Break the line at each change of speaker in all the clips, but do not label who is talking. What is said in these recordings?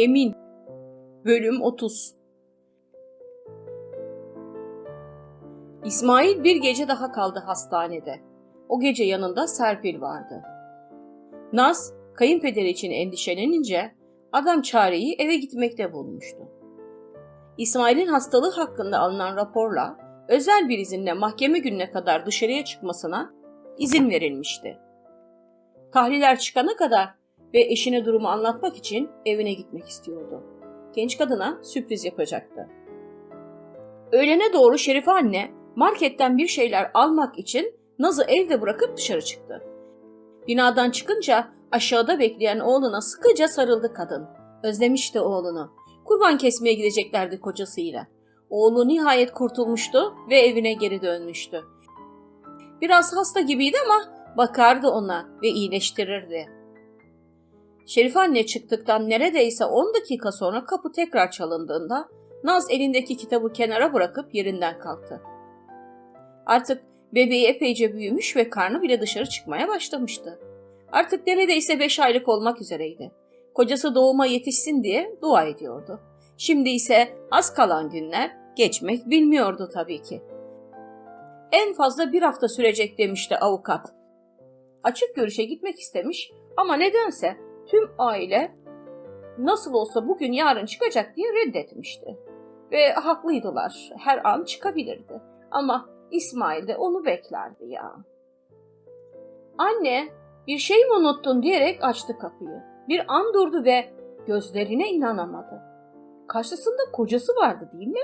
Emin Bölüm 30 İsmail bir gece daha kaldı hastanede. O gece yanında Serpil vardı. Naz, kayınpeder için endişelenince adam çareyi eve gitmekte bulmuştu. İsmail'in hastalığı hakkında alınan raporla özel bir izinle mahkeme gününe kadar dışarıya çıkmasına izin verilmişti. Tahliller çıkana kadar ve eşine durumu anlatmak için evine gitmek istiyordu. Genç kadına sürpriz yapacaktı. Öğlene doğru Şerife anne marketten bir şeyler almak için Naz'ı evde bırakıp dışarı çıktı. Binadan çıkınca aşağıda bekleyen oğluna sıkıca sarıldı kadın. Özlemişti oğlunu. Kurban kesmeye gideceklerdi kocasıyla. Oğlu nihayet kurtulmuştu ve evine geri dönmüştü. Biraz hasta gibiydi ama bakardı ona ve iyileştirirdi. Şerif anne çıktıktan neredeyse 10 dakika sonra kapı tekrar çalındığında Naz elindeki kitabı kenara bırakıp yerinden kalktı. Artık bebeği epeyce büyümüş ve karnı bile dışarı çıkmaya başlamıştı. Artık neredeyse 5 aylık olmak üzereydi. Kocası doğuma yetişsin diye dua ediyordu. Şimdi ise az kalan günler geçmek bilmiyordu tabii ki. En fazla bir hafta sürecek demişti avukat. Açık görüşe gitmek istemiş ama nedense tüm aile nasıl olsa bugün yarın çıkacak diye reddetmişti. Ve haklıydılar. Her an çıkabilirdi. Ama İsmail de onu beklerdi ya. Anne, bir şey mi unuttun diyerek açtı kapıyı. Bir an durdu ve gözlerine inanamadı. Karşısında kocası vardı değil mi?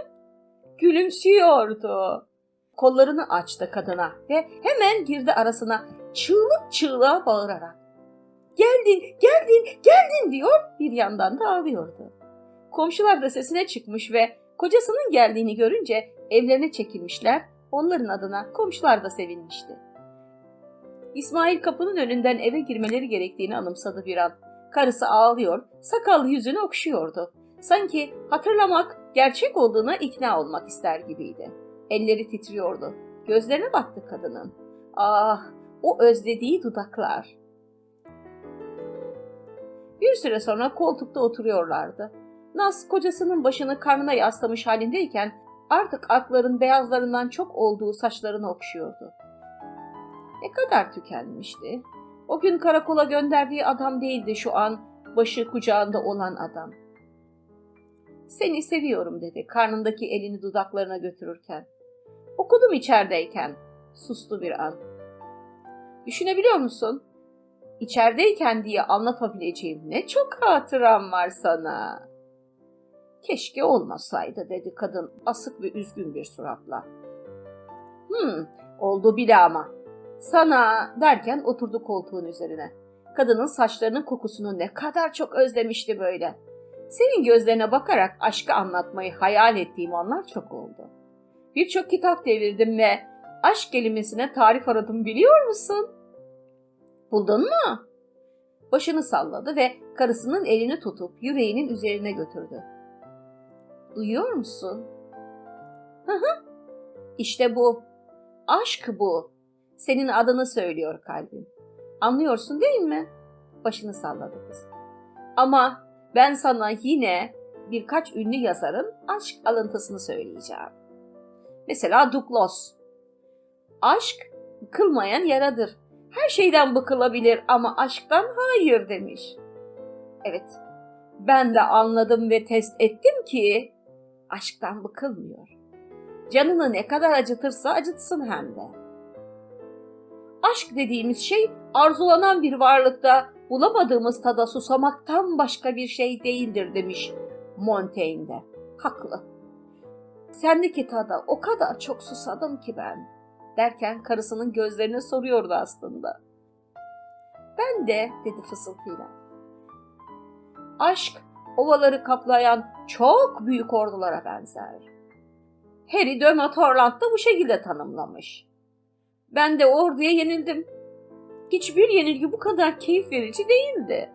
Gülümsüyordu. Kollarını açtı kadına ve hemen girdi arasına çığlık çığlığa bağırarak. Geldin, geldin, geldin diyor bir yandan da ağlıyordu. Komşular da sesine çıkmış ve kocasının geldiğini görünce evlerine çekilmişler, onların adına komşular da sevinmişti. İsmail kapının önünden eve girmeleri gerektiğini anımsadı bir an. Karısı ağlıyor, sakallı yüzünü okşuyordu. Sanki hatırlamak, gerçek olduğuna ikna olmak ister gibiydi. Elleri titriyordu. Gözlerine baktı kadının. Ah, o özlediği dudaklar. Bir süre sonra koltukta oturuyorlardı. Naz kocasının başını karnına yaslamış halindeyken artık akların beyazlarından çok olduğu saçlarını okşuyordu. Ne kadar tükenmişti. O gün karakola gönderdiği adam değildi şu an başı kucağında olan adam. Seni seviyorum dedi karnındaki elini dudaklarına götürürken. Okudum içerideyken. Sustu bir an. Düşünebiliyor musun? İçerideyken diye anlatabileceğim ne çok hatıram var sana. Keşke olmasaydı dedi kadın asık ve üzgün bir suratla. Hmm, oldu bile ama. Sana derken oturdu koltuğun üzerine. Kadının saçlarının kokusunu ne kadar çok özlemişti böyle. Senin gözlerine bakarak aşkı anlatmayı hayal ettiğim anlar çok oldu. Birçok kitap devirdim ve aşk kelimesine tarif aradım biliyor musun? Buldun mu? Başını salladı ve karısının elini tutup yüreğinin üzerine götürdü. Duyuyor musun? Hı hı. İşte bu. Aşk bu. Senin adını söylüyor kalbim. Anlıyorsun değil mi? Başını salladı kız. Ama ben sana yine birkaç ünlü yazarın aşk alıntısını söyleyeceğim. Mesela Duclos. Aşk kılmayan yaradır. Her şeyden bıkılabilir ama aşktan hayır demiş. Evet, ben de anladım ve test ettim ki aşktan bıkılmıyor. Canını ne kadar acıtırsa acıtsın hem de. Aşk dediğimiz şey arzulanan bir varlıkta bulamadığımız tada susamaktan başka bir şey değildir demiş Montaigne'de. Haklı. Sendeki tada o kadar çok susadım ki ben derken karısının gözlerine soruyordu aslında. Ben de dedi fısıltıyla. Aşk ovaları kaplayan çok büyük ordulara benzer. Harry de Matorland da bu şekilde tanımlamış. Ben de orduya yenildim. Hiçbir yenilgi bu kadar keyif verici değildi.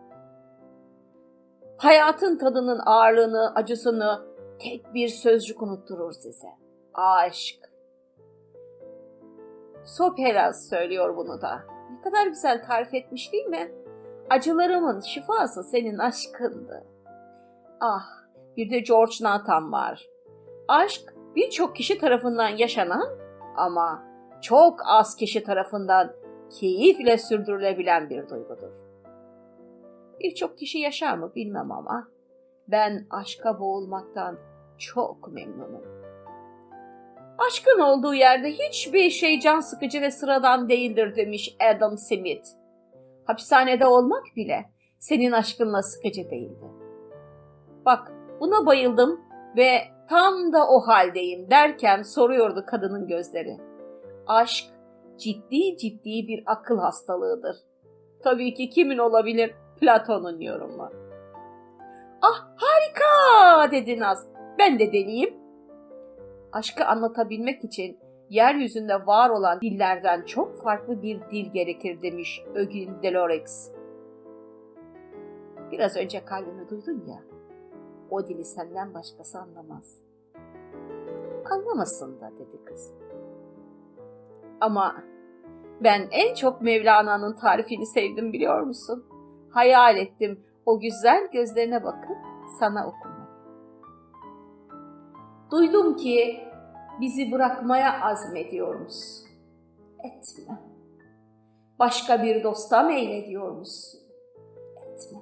Hayatın tadının ağırlığını, acısını tek bir sözcük unutturur size. Aşk. Soperas söylüyor bunu da. Ne kadar güzel tarif etmiş değil mi? Acılarımın şifası senin aşkındı. Ah, bir de George Nathan var. Aşk birçok kişi tarafından yaşanan ama çok az kişi tarafından keyifle sürdürülebilen bir duygudur. Birçok kişi yaşar mı bilmem ama ben aşka boğulmaktan çok memnunum. Aşkın olduğu yerde hiçbir şey can sıkıcı ve sıradan değildir demiş Adam Smith. Hapishanede olmak bile senin aşkınla sıkıcı değildi. Bak buna bayıldım ve tam da o haldeyim derken soruyordu kadının gözleri. Aşk ciddi ciddi bir akıl hastalığıdır. Tabii ki kimin olabilir? Platon'un yorumu. Ah harika dedi Naz. Ben de deliyim. Aşkı anlatabilmek için yeryüzünde var olan dillerden çok farklı bir dil gerekir demiş Ögün Delorix. Biraz önce kalbimi duydun ya, o dili senden başkası anlamaz. Anlamasın da dedi kız. Ama ben en çok Mevlana'nın tarifini sevdim biliyor musun? Hayal ettim o güzel gözlerine bakıp sana okumayı. Duydum ki bizi bırakmaya azmediyormuş. Etme. Başka bir dosta meylediyormuşsun. Etme.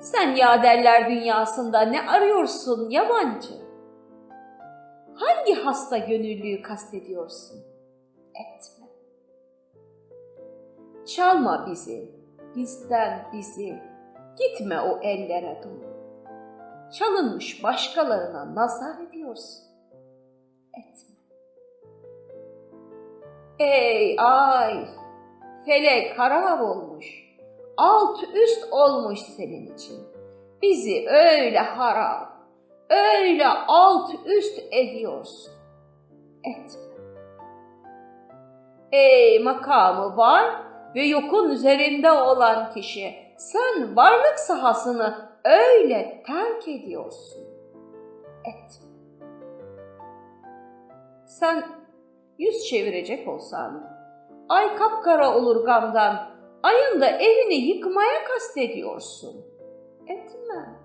Sen yaderler dünyasında ne arıyorsun yabancı? Hangi hasta gönüllüyü kastediyorsun? Etme. Çalma bizi, bizden bizi, gitme o ellere doğru. Çalınmış başkalarına nazar ediyorsun. Etme. Ey ay, felek harap olmuş, alt üst olmuş senin için. Bizi öyle harap, öyle alt üst ediyorsun. Etme. Ey makamı var ve yokun üzerinde olan kişi, sen varlık sahasını öyle terk ediyorsun. Etme. Sen yüz çevirecek olsan, ay kapkara olur gamdan, ayın da evini yıkmaya kastediyorsun. Etme.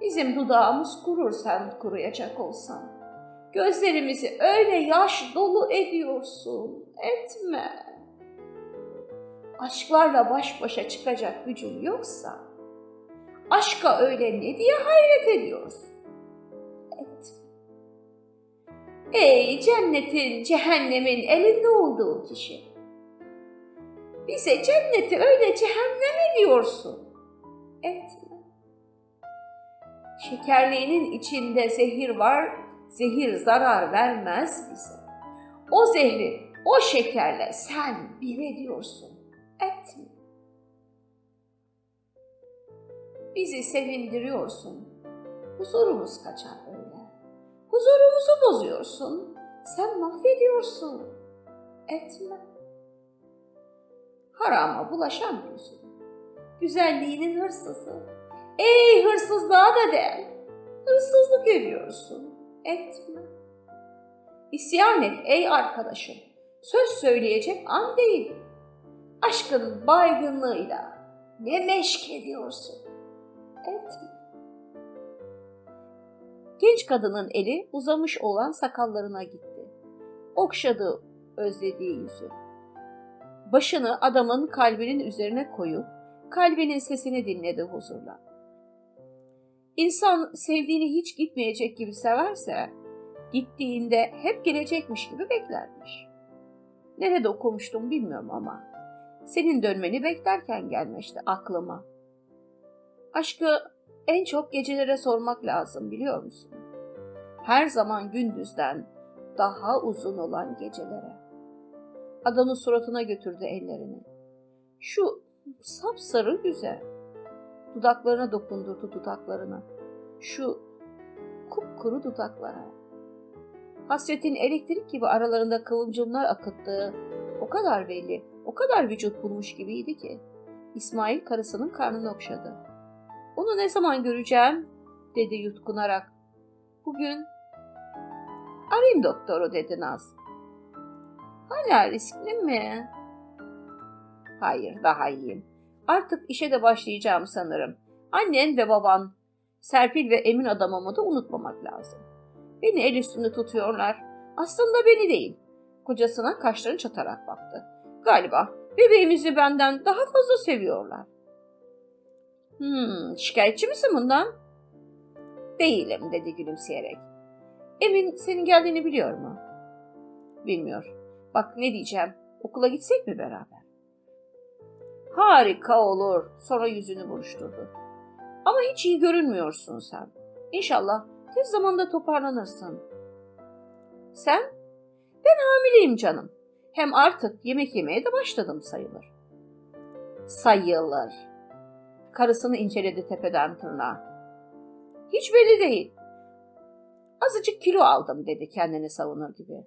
Bizim dudağımız kurur sen kuruyacak olsan. Gözlerimizi öyle yaş dolu ediyorsun. Etme. Aşklarla baş başa çıkacak gücün yoksa, aşka öyle ne diye hayret ediyorsun? Etme. Ey cennetin, cehennemin elinde olduğu kişi. Bize cenneti öyle cehennem ediyorsun. Etme. Şekerliğinin içinde zehir var, zehir zarar vermez bize. O zehri o şekerle sen bir ediyorsun. Etme. Bizi sevindiriyorsun. Huzurumuz kaçar öyle. Huzurumuzu bozuyorsun. Sen mahvediyorsun. Etme. Harama bulaşamıyorsun. Güzelliğinin hırsızı. Ey hırsızlığa da de. Hırsızlık ediyorsun. Etme. İsyan et ey arkadaşım. Söz söyleyecek an değil. Aşkın baygınlığıyla ne meşk ediyorsun. Etme. Genç kadının eli uzamış olan sakallarına gitti. Okşadı özlediği yüzü. Başını adamın kalbinin üzerine koyup kalbinin sesini dinledi huzurla. İnsan sevdiğini hiç gitmeyecek gibi severse, gittiğinde hep gelecekmiş gibi beklermiş. Nerede okumuştum bilmiyorum ama senin dönmeni beklerken gelmişti aklıma. Aşkı en çok gecelere sormak lazım biliyor musun? Her zaman gündüzden daha uzun olan gecelere. Adamın suratına götürdü ellerini. Şu sapsarı güzel. Dudaklarına dokundurdu dudaklarına. Şu kupkuru dudaklara. Hasretin elektrik gibi aralarında kıvılcımlar akıttığı o kadar belli, o kadar vücut bulmuş gibiydi ki. İsmail karısının karnını okşadı. Onu ne zaman göreceğim? dedi yutkunarak. Bugün arayayım doktoru dedi Naz. Hala riskli mi? Hayır daha iyiyim. Artık işe de başlayacağım sanırım. Annen ve baban, Serpil ve Emin adamımı da unutmamak lazım. Beni el üstünde tutuyorlar. Aslında beni değil. Kocasına kaşlarını çatarak baktı. Galiba bebeğimizi benden daha fazla seviyorlar. Hmm, şikayetçi misin bundan? Değilim dedi gülümseyerek. Emin senin geldiğini biliyor mu? Bilmiyor. Bak ne diyeceğim. Okula gitsek mi beraber? Harika olur. Sonra yüzünü buruşturdu. Ama hiç iyi görünmüyorsun sen. İnşallah tez zamanda toparlanırsın. Sen? Ben hamileyim canım. Hem artık yemek yemeye de başladım sayılır. Sayılır. Karısını inceledi tepeden tırnağa. Hiç belli değil. Azıcık kilo aldım dedi kendini savunur gibi.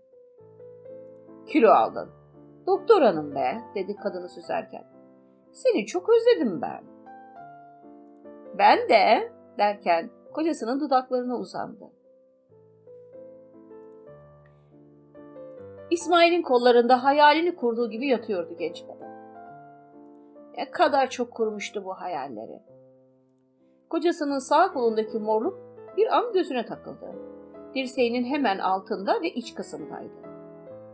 Kilo aldın. Doktor hanım be dedi kadını süzerken. Seni çok özledim ben. Ben de derken kocasının dudaklarına uzandı. İsmail'in kollarında hayalini kurduğu gibi yatıyordu genç kadın. Ne kadar çok kurmuştu bu hayalleri. Kocasının sağ kolundaki morluk bir an gözüne takıldı. Dirseğinin hemen altında ve iç kısımdaydı.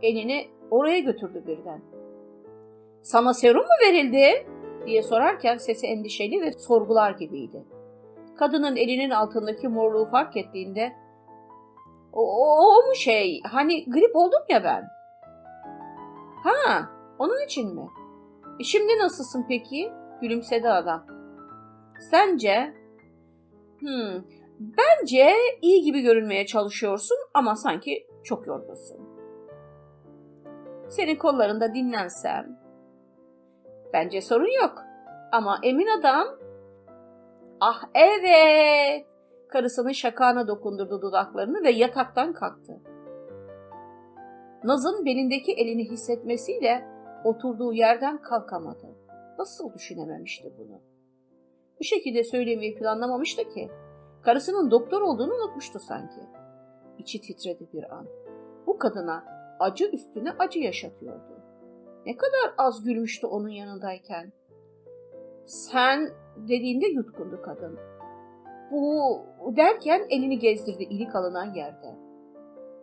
Elini oraya götürdü birden. Sana serum mu verildi? diye sorarken sesi endişeli ve sorgular gibiydi. Kadının elinin altındaki morluğu fark ettiğinde o, o, o mu şey? Hani grip oldum ya ben. Ha, onun için mi? E şimdi nasılsın peki? Gülümsedi adam. Sence? Hmm, bence iyi gibi görünmeye çalışıyorsun ama sanki çok yorgunsun. Senin kollarında dinlensem. Bence sorun yok. Ama emin adam... Ah evet! Karısının şakağına dokundurdu dudaklarını ve yataktan kalktı. Naz'ın belindeki elini hissetmesiyle oturduğu yerden kalkamadı. Nasıl düşünememişti bunu? Bu şekilde söylemeyi planlamamıştı ki. Karısının doktor olduğunu unutmuştu sanki. İçi titredi bir an. Bu kadına acı üstüne acı yaşatıyordu. Ne kadar az gülmüştü onun yanındayken. Sen dediğinde yutkundu kadın. Bu derken elini gezdirdi ilik alınan yerde.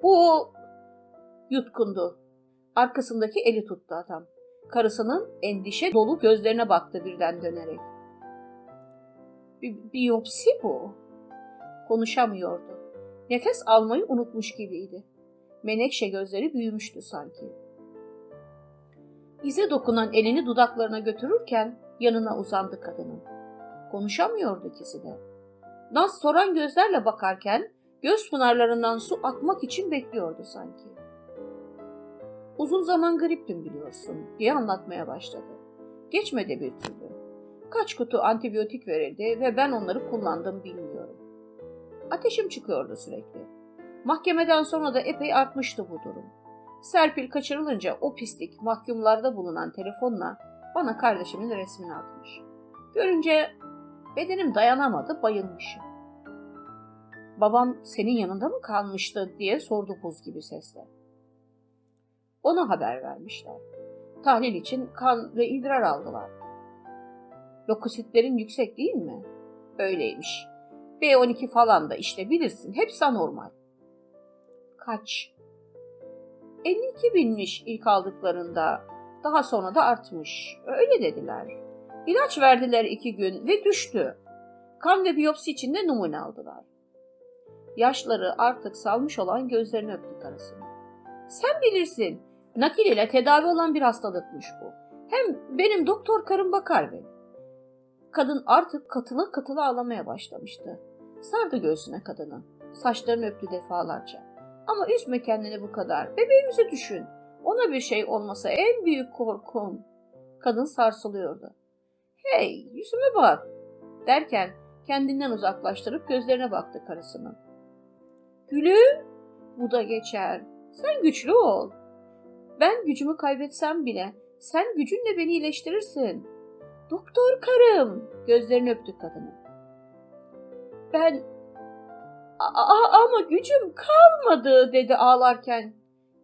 Bu yutkundu. Arkasındaki eli tuttu adam. Karısının endişe dolu gözlerine baktı birden dönerek. Bi- biyopsi bu. Konuşamıyordu. Nefes almayı unutmuş gibiydi. Menekşe gözleri büyümüştü sanki. İze dokunan elini dudaklarına götürürken yanına uzandı kadının. Konuşamıyordu ikisi de. Naz soran gözlerle bakarken göz pınarlarından su akmak için bekliyordu sanki. Uzun zaman griptim biliyorsun diye anlatmaya başladı. Geçmedi bir türlü. Kaç kutu antibiyotik verildi ve ben onları kullandım bilmiyorum. Ateşim çıkıyordu sürekli. Mahkemeden sonra da epey artmıştı bu durum. Serpil kaçırılınca o pislik mahkumlarda bulunan telefonla bana kardeşimin resmini atmış. Görünce bedenim dayanamadı bayılmışım. Babam senin yanında mı kalmıştı diye sordu buz gibi sesle. Ona haber vermişler. Tahlil için kan ve idrar aldılar. Lokositlerin yüksek değil mi? Öyleymiş. B12 falan da işte bilirsin hepsi anormal. Kaç? 52 binmiş ilk aldıklarında. Daha sonra da artmış. Öyle dediler. İlaç verdiler iki gün ve düştü. Kan ve biyopsi için de numune aldılar. Yaşları artık salmış olan gözlerini öptü karısını. Sen bilirsin. Nakil ile tedavi olan bir hastalıkmış bu. Hem benim doktor karım bakar beni. Kadın artık katıla katıla ağlamaya başlamıştı. Sardı göğsüne kadını. Saçlarını öptü defalarca. Ama üzme kendini bu kadar. Bebeğimizi düşün. Ona bir şey olmasa en büyük korkum. Kadın sarsılıyordu. Hey yüzüme bak. derken kendinden uzaklaştırıp gözlerine baktı karısının. Gülüm, bu da geçer. Sen güçlü ol. Ben gücümü kaybetsem bile sen gücünle beni iyileştirirsin. Doktor karım, gözlerini öptü kadının. Ben "A- ama gücüm kalmadı dedi ağlarken.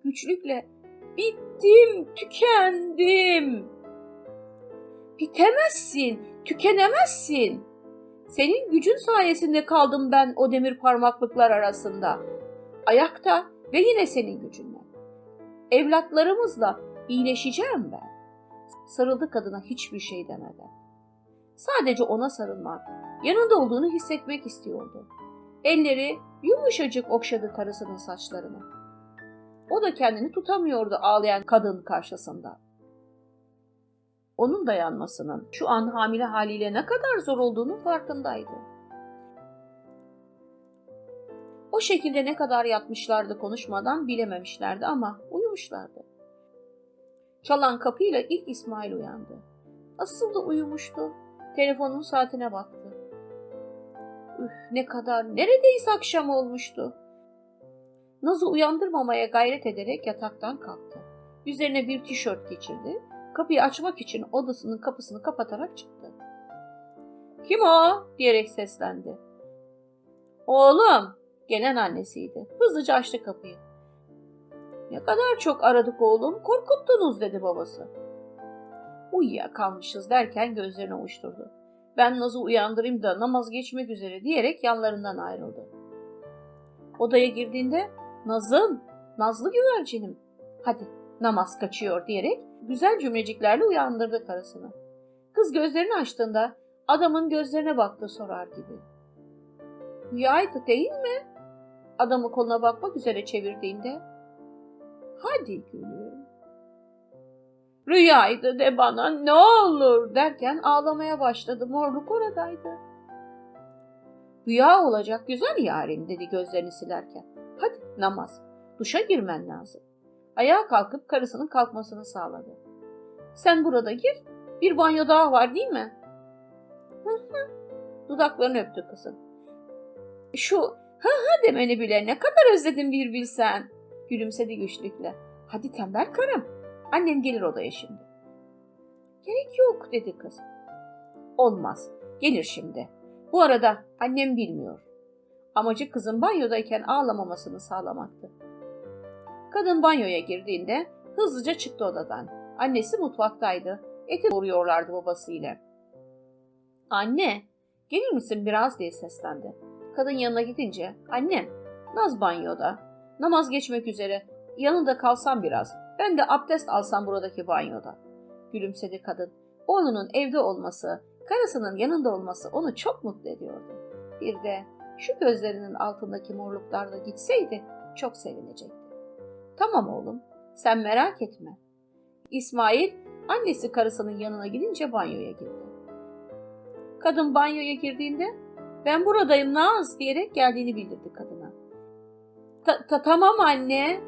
Güçlükle bittim, tükendim. Bitemezsin, tükenemezsin. Senin gücün sayesinde kaldım ben o demir parmaklıklar arasında. Ayakta ve yine senin gücünle. Evlatlarımızla iyileşeceğim ben. Sarıldı kadına hiçbir şey demeden. Sadece ona sarılmak, yanında olduğunu hissetmek istiyordu. Elleri yumuşacık okşadı karısının saçlarını. O da kendini tutamıyordu ağlayan kadın karşısında. Onun dayanmasının şu an hamile haliyle ne kadar zor olduğunu farkındaydı. O şekilde ne kadar yatmışlardı konuşmadan bilememişlerdi ama uyumuşlardı. Çalan kapıyla ilk İsmail uyandı. Asıl da uyumuştu. Telefonun saatine baktı. Üf ne kadar neredeyse akşam olmuştu. Naz'ı uyandırmamaya gayret ederek yataktan kalktı. Üzerine bir tişört geçirdi. Kapıyı açmak için odasının kapısını kapatarak çıktı. Kim o? diyerek seslendi. Oğlum, gelen annesiydi. Hızlıca açtı kapıyı. Ne kadar çok aradık oğlum, korkuttunuz dedi babası. Uyuyakalmışız derken gözlerini ovuşturdu. Ben Naz'ı uyandırayım da namaz geçmek üzere diyerek yanlarından ayrıldı. Odaya girdiğinde Nazım, Nazlı güvercinim. Hadi namaz kaçıyor diyerek güzel cümleciklerle uyandırdı karısını. Kız gözlerini açtığında adamın gözlerine baktı sorar gibi. Rüyaydı değil mi? Adamı koluna bakmak üzere çevirdiğinde hadi gülüm. Rüyaydı de bana ne olur derken ağlamaya başladı. Morluk oradaydı. Rüya olacak güzel yarim dedi gözlerini silerken. Hadi namaz. Duşa girmen lazım. Ayağa kalkıp karısının kalkmasını sağladı. Sen burada gir. Bir banyo daha var değil mi? Dudaklarını öptü kızın. Şu hı hı demeni bile ne kadar özledim bir bilsen. Gülümsedi güçlükle. Hadi tembel karım. Annem gelir odaya şimdi. Gerek yok dedi kız. Olmaz. Gelir şimdi. Bu arada annem bilmiyor. Amacı kızın banyodayken ağlamamasını sağlamaktı. Kadın banyoya girdiğinde hızlıca çıktı odadan. Annesi mutfaktaydı. Eti doğruyorlardı babasıyla. Anne, gelir misin biraz diye seslendi. Kadın yanına gidince, annem, Naz banyoda. Namaz geçmek üzere. Yanında kalsam biraz. Ben de abdest alsam buradaki banyoda. Gülümsedi kadın. Oğlunun evde olması, karısının yanında olması onu çok mutlu ediyordu. Bir de şu gözlerinin altındaki morluklar da gitseydi çok sevinecekti. Tamam oğlum, sen merak etme. İsmail, annesi karısının yanına gidince banyoya girdi. Kadın banyoya girdiğinde, ben buradayım Naz diyerek geldiğini bildirdi kadına. Ta, ta tamam anne.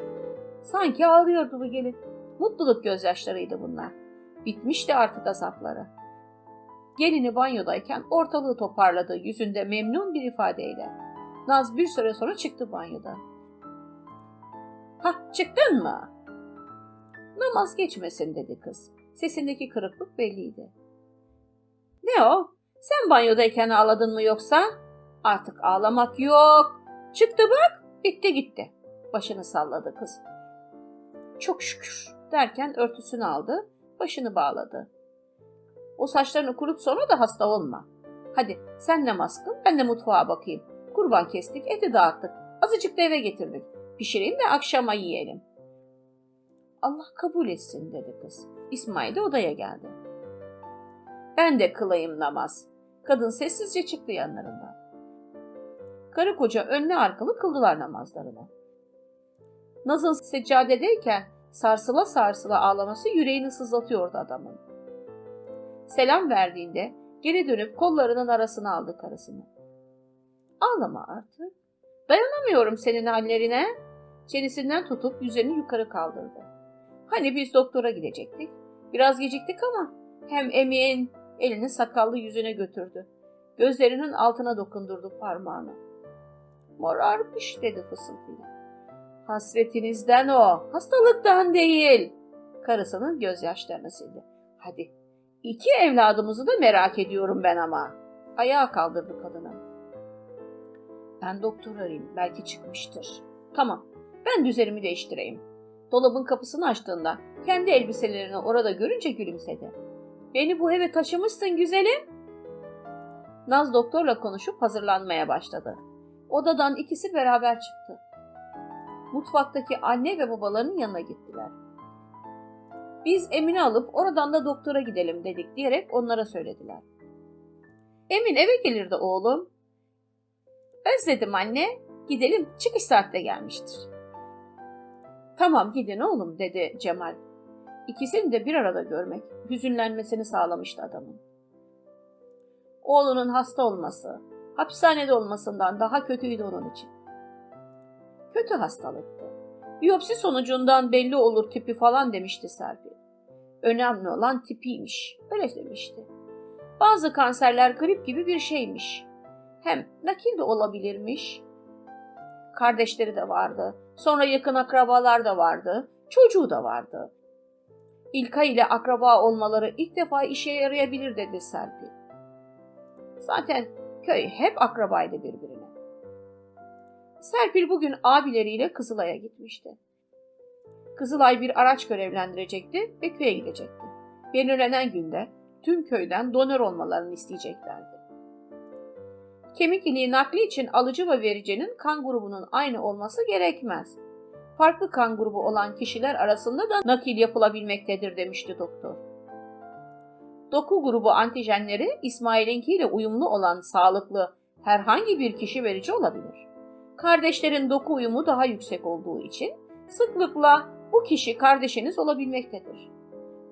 Sanki ağlıyordu bu gelin. Mutluluk gözyaşlarıydı bunlar. Bitmişti artık azapları. Gelini banyodayken ortalığı toparladı yüzünde memnun bir ifadeyle. Naz bir süre sonra çıktı banyodan. Hah çıktın mı? Namaz geçmesin dedi kız. Sesindeki kırıklık belliydi. Ne o? Sen banyodayken ağladın mı yoksa? Artık ağlamak yok. Çıktı bak, bitti gitti. Başını salladı kız. Çok şükür derken örtüsünü aldı, başını bağladı. O saçlarını kurut sonra da hasta olma. Hadi sen namaz kıl, ben de mutfağa bakayım. Kurban kestik, eti dağıttık. Azıcık da eve getirdik. Pişireyim de akşama yiyelim. Allah kabul etsin dedi kız. İsmail de odaya geldi. Ben de kılayım namaz. Kadın sessizce çıktı yanlarından. Karı koca önlü arkalı kıldılar namazlarını. Naz'ın seccadedeyken sarsıla sarsıla ağlaması yüreğini sızlatıyordu adamın. Selam verdiğinde geri dönüp kollarının arasına aldı karısını. Ağlama artık. Dayanamıyorum senin hallerine. Çenesinden tutup yüzünü yukarı kaldırdı. Hani biz doktora gidecektik. Biraz geciktik ama hem Emin elini sakallı yüzüne götürdü. Gözlerinin altına dokundurdu parmağını. Morarmış dedi fısıltıyla. Hasretinizden o, hastalıktan değil. Karısının gözyaşlarını sildi. Hadi, iki evladımızı da merak ediyorum ben ama. Ayağa kaldırdı kadını. Ben doktor arayayım, belki çıkmıştır. Tamam, ben düzenimi değiştireyim. Dolabın kapısını açtığında kendi elbiselerini orada görünce gülümsedi. Beni bu eve taşımışsın güzelim. Naz doktorla konuşup hazırlanmaya başladı. Odadan ikisi beraber çıktı. Mutfaktaki anne ve babalarının yanına gittiler. Biz Emin'i alıp oradan da doktora gidelim dedik diyerek onlara söylediler. Emin eve gelirdi oğlum. Özledim anne. Gidelim çıkış saatte gelmiştir. Tamam gidin oğlum dedi Cemal. İkisini de bir arada görmek hüzünlenmesini sağlamıştı adamın. Oğlunun hasta olması, hapishanede olmasından daha kötüydü onun için. Kötü hastalıktı. Biyopsi sonucundan belli olur tipi falan demişti Serpil. Önemli olan tipiymiş, öyle demişti. Bazı kanserler grip gibi bir şeymiş. Hem nakil de olabilirmiş. Kardeşleri de vardı. Sonra yakın akrabalar da vardı. Çocuğu da vardı. İlkay ile akraba olmaları ilk defa işe yarayabilir dedi Serpil. Zaten köy hep akrabaydı birbirine. Serpil bugün abileriyle Kızılay'a gitmişti. Kızılay bir araç görevlendirecekti ve köye gidecekti. Belirlenen günde tüm köyden donör olmalarını isteyeceklerdi. Kemik iliği nakli için alıcı ve vericinin kan grubunun aynı olması gerekmez. Farklı kan grubu olan kişiler arasında da nakil yapılabilmektedir demişti doktor. Doku grubu antijenleri İsmail'inkiyle uyumlu olan sağlıklı herhangi bir kişi verici olabilir. Kardeşlerin doku uyumu daha yüksek olduğu için sıklıkla bu kişi kardeşiniz olabilmektedir.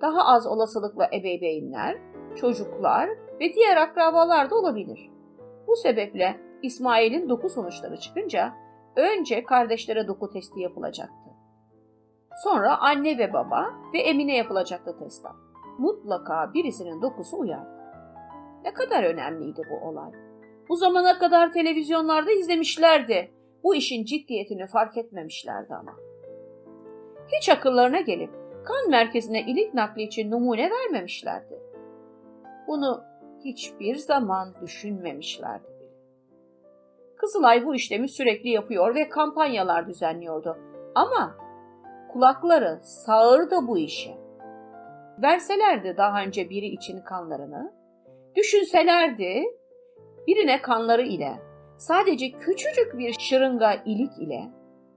Daha az olasılıkla ebeveynler, çocuklar ve diğer akrabalar da olabilir. Bu sebeple İsmail'in doku sonuçları çıkınca önce kardeşlere doku testi yapılacaktı. Sonra anne ve baba ve Emine yapılacaktı testler. Mutlaka birisinin dokusu uyardı. Ne kadar önemliydi bu olay. Bu zamana kadar televizyonlarda izlemişlerdi. Bu işin ciddiyetini fark etmemişlerdi ama. Hiç akıllarına gelip kan merkezine ilik nakli için numune vermemişlerdi. Bunu hiçbir zaman düşünmemişlerdi. Kızılay bu işlemi sürekli yapıyor ve kampanyalar düzenliyordu. Ama kulakları sağırdı bu işe. Verselerdi daha önce biri için kanlarını, düşünselerdi birine kanları ile sadece küçücük bir şırınga ilik ile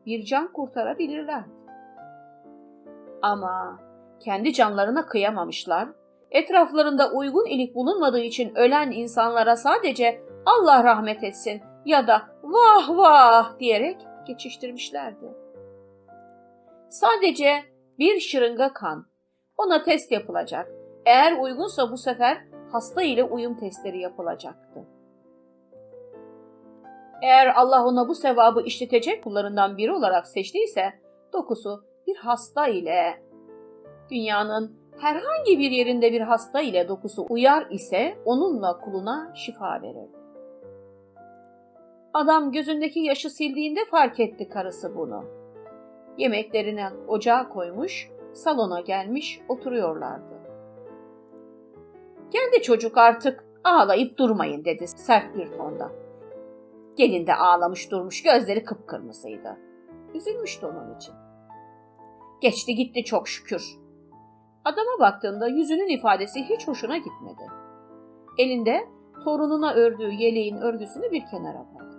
bir can kurtarabilirlerdi. Ama kendi canlarına kıyamamışlar. Etraflarında uygun ilik bulunmadığı için ölen insanlara sadece Allah rahmet etsin ya da vah vah diyerek geçiştirmişlerdi. Sadece bir şırınga kan. Ona test yapılacak. Eğer uygunsa bu sefer hasta ile uyum testleri yapılacaktı. Eğer Allah ona bu sevabı işletecek kullarından biri olarak seçtiyse dokusu bir hasta ile dünyanın herhangi bir yerinde bir hasta ile dokusu uyar ise onunla kuluna şifa verir. Adam gözündeki yaşı sildiğinde fark etti karısı bunu. Yemeklerini ocağa koymuş, salona gelmiş oturuyorlardı. Geldi çocuk artık ağlayıp durmayın dedi sert bir tonda. Gelin de ağlamış durmuş gözleri kıpkırmızıydı. Üzülmüştü onun için. Geçti gitti çok şükür. Adama baktığında yüzünün ifadesi hiç hoşuna gitmedi. Elinde torununa ördüğü yeleğin örgüsünü bir kenara bıraktı.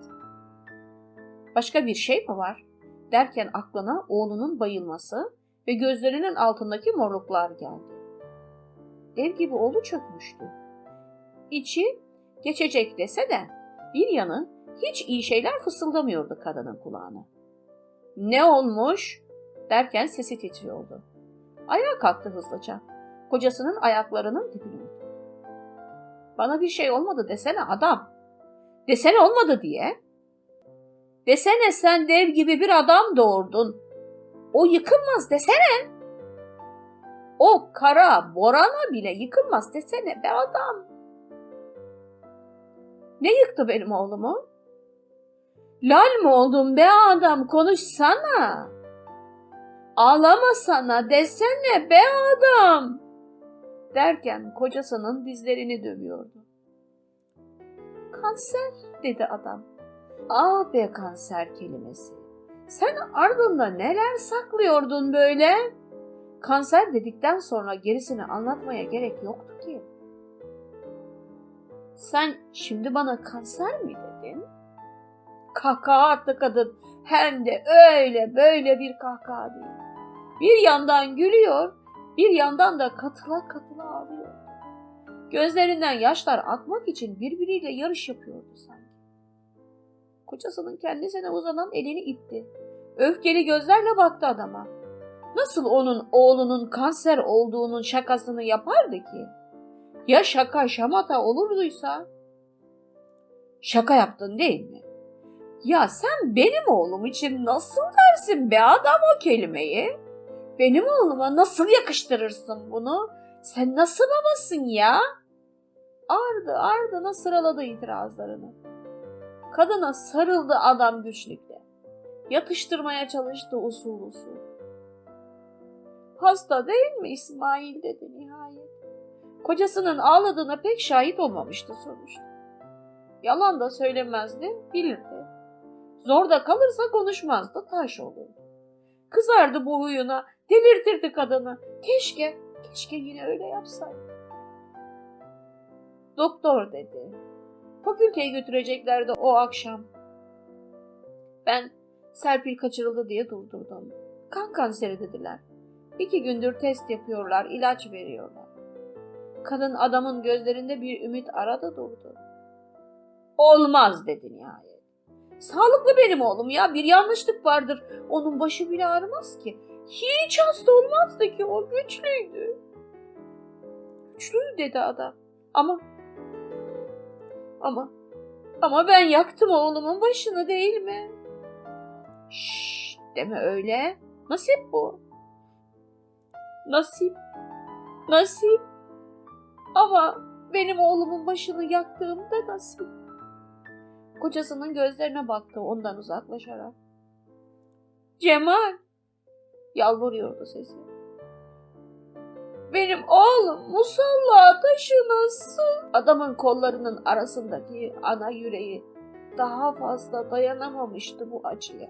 Başka bir şey mi var? Derken aklına oğlunun bayılması ve gözlerinin altındaki morluklar geldi. Dev gibi oğlu çökmüştü. İçi geçecek dese de bir yanı hiç iyi şeyler fısıldamıyordu kadının kulağına. Ne olmuş? derken sesi titriyordu. Ayağa kalktı hızlıca. Kocasının ayaklarının dibine. Bana bir şey olmadı desene adam. Desene olmadı diye. Desene sen dev gibi bir adam doğurdun. O yıkılmaz desene. O kara borana bile yıkılmaz desene be adam. Ne yıktı benim oğlumu? Lal mı oldun be adam konuşsana. Ağlamasana desene be adam. Derken kocasının dizlerini dövüyordu. Kanser dedi adam. Ah be kanser kelimesi. Sen ardında neler saklıyordun böyle? Kanser dedikten sonra gerisini anlatmaya gerek yoktu ki. Sen şimdi bana kanser mi dedin? Kahkaha attı kadın. Hem de öyle böyle bir kahkaha değil. Bir yandan gülüyor, bir yandan da katıla katıla ağlıyor. Gözlerinden yaşlar akmak için birbiriyle yarış yapıyordu sanki. Kocasının kendisine uzanan elini itti. Öfkeli gözlerle baktı adama. Nasıl onun oğlunun kanser olduğunun şakasını yapardı ki? Ya şaka şamata olurduysa? Şaka yaptın değil mi? Ya sen benim oğlum için nasıl dersin be adam o kelimeyi? Benim oğluma nasıl yakıştırırsın bunu? Sen nasıl babasın ya? Ardı ardına sıraladı itirazlarını. Kadına sarıldı adam güçlükle. Yatıştırmaya çalıştı usul usul. Hasta değil mi İsmail dedi nihayet. Kocasının ağladığına pek şahit olmamıştı sonuçta. Yalan da söylemezdi, bilirdi. Zorda kalırsa konuşmazdı, taş olurdu. Kızardı bu huyuna, delirtirdi kadını. Keşke, keşke yine öyle yapsaydı. Doktor dedi. Fakülteye götüreceklerdi o akşam. Ben Serpil kaçırıldı diye durdurdum. Kan kanseri dediler. İki gündür test yapıyorlar, ilaç veriyorlar. Kadın adamın gözlerinde bir ümit aradı durdu. Olmaz dedi nihayet. Sağlıklı benim oğlum ya bir yanlışlık vardır. Onun başı bile ağrımaz ki. Hiç hasta olmazdı ki o güçlüydü. Güçlüydü dedi adam. Ama ama ama ben yaktım oğlumun başını değil mi? Şşş deme öyle. Nasip bu. Nasip. Nasip. Ama benim oğlumun başını yaktığımda nasip. Kocasının gözlerine baktı ondan uzaklaşarak. Cemal. Yalvarıyordu sesi. Benim oğlum musalla taşınası. Adamın kollarının arasındaki ana yüreği daha fazla dayanamamıştı bu acıya.